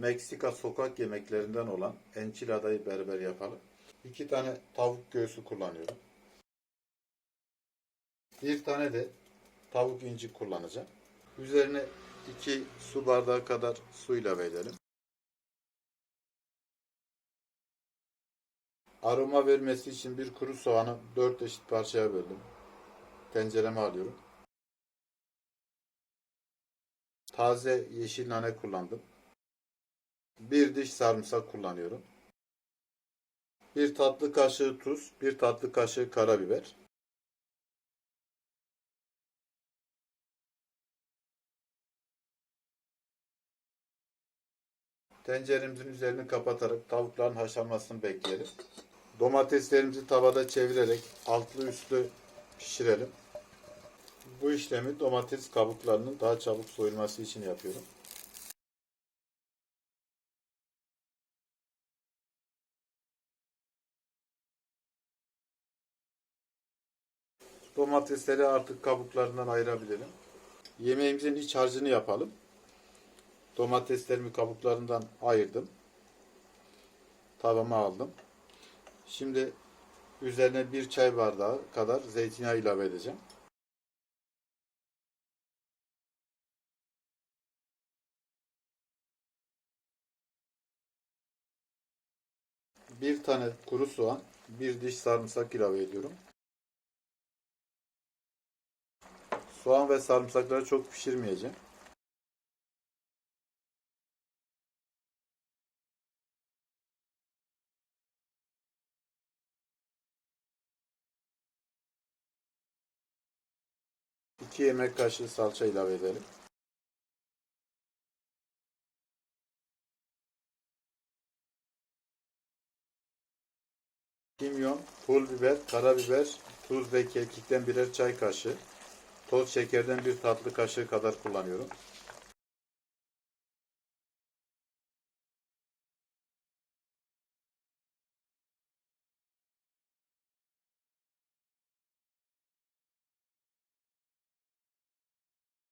Meksika sokak yemeklerinden olan enchilada'yı beraber yapalım. İki tane tavuk göğsü kullanıyorum. Bir tane de tavuk inci kullanacağım. Üzerine iki su bardağı kadar su ilave edelim. Aroma vermesi için bir kuru soğanı dört eşit parçaya böldüm. Tencereme alıyorum. Taze yeşil nane kullandım. Bir diş sarımsak kullanıyorum. Bir tatlı kaşığı tuz, bir tatlı kaşığı karabiber. Tenceremizin üzerini kapatarak tavukların haşlanmasını bekleyelim. Domateslerimizi tavada çevirerek altlı üstlü pişirelim. Bu işlemi domates kabuklarının daha çabuk soyulması için yapıyorum. Domatesleri artık kabuklarından ayırabilirim. Yemeğimizin iç harcını yapalım. Domateslerimi kabuklarından ayırdım. Tavama aldım. Şimdi üzerine bir çay bardağı kadar zeytinyağı ilave edeceğim. Bir tane kuru soğan, bir diş sarımsak ilave ediyorum. Soğan ve sarımsakları çok pişirmeyeceğim. İki yemek kaşığı salça ilave edelim. Kimyon, pul biber, karabiber, tuz ve kekikten birer çay kaşığı. Toz şekerden bir tatlı kaşığı kadar kullanıyorum.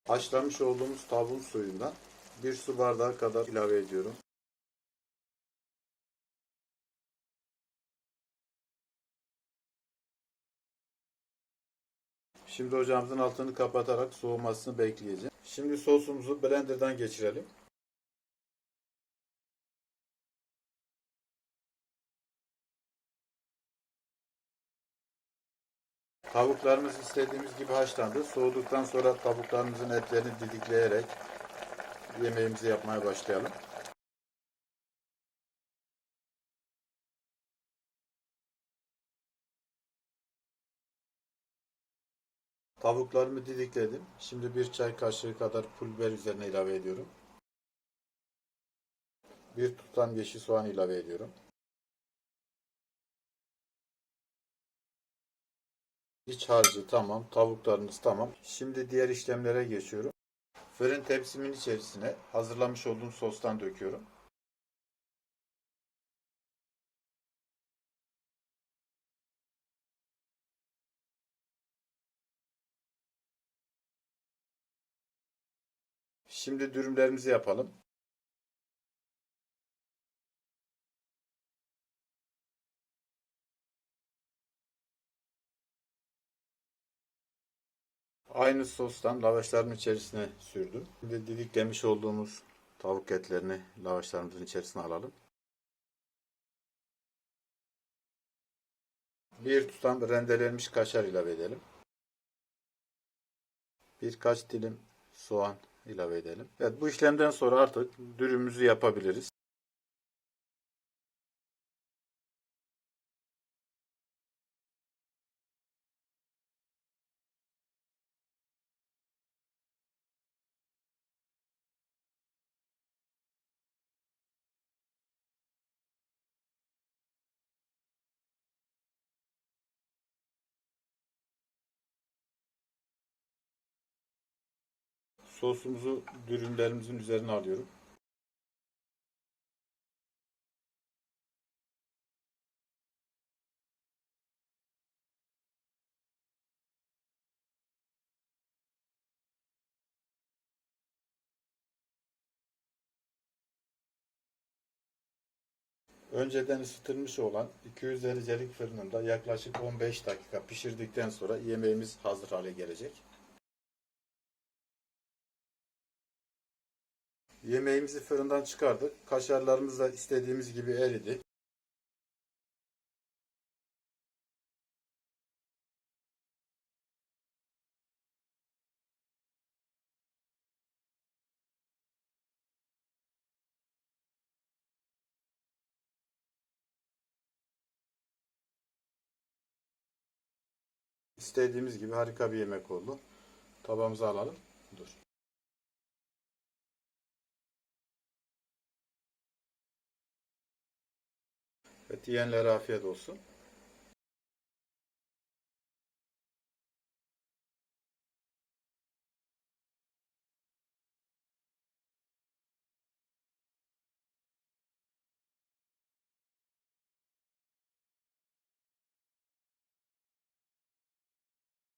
Haşlamış olduğumuz tavuğun suyundan bir su bardağı kadar ilave ediyorum. Şimdi ocağımızın altını kapatarak soğumasını bekleyeceğim. Şimdi sosumuzu blenderdan geçirelim. Tavuklarımız istediğimiz gibi haşlandı. Soğuduktan sonra tavuklarımızın etlerini didikleyerek yemeğimizi yapmaya başlayalım. Tavuklarımı didikledim. Şimdi bir çay kaşığı kadar pul biber üzerine ilave ediyorum. Bir tutam yeşil soğan ilave ediyorum. İç harcı tamam, tavuklarınız tamam. Şimdi diğer işlemlere geçiyorum. Fırın tepsimin içerisine hazırlamış olduğum sostan döküyorum. Şimdi dürümlerimizi yapalım. Aynı sostan lavaşların içerisine sürdüm. Şimdi didiklemiş olduğumuz tavuk etlerini lavaşlarımızın içerisine alalım. Bir tutam rendelenmiş kaşar ilave edelim. Birkaç dilim soğan ilave edelim. Evet bu işlemden sonra artık dürümümüzü yapabiliriz. Sosumuzu dürümlerimizin üzerine alıyorum. Önceden ısıtılmış olan 200 derecelik fırınında yaklaşık 15 dakika pişirdikten sonra yemeğimiz hazır hale gelecek. Yemeğimizi fırından çıkardık. Kaşarlarımız da istediğimiz gibi eridi. İstediğimiz gibi harika bir yemek oldu. Tabağımıza alalım. Dur. Evet, yiyenlere afiyet olsun.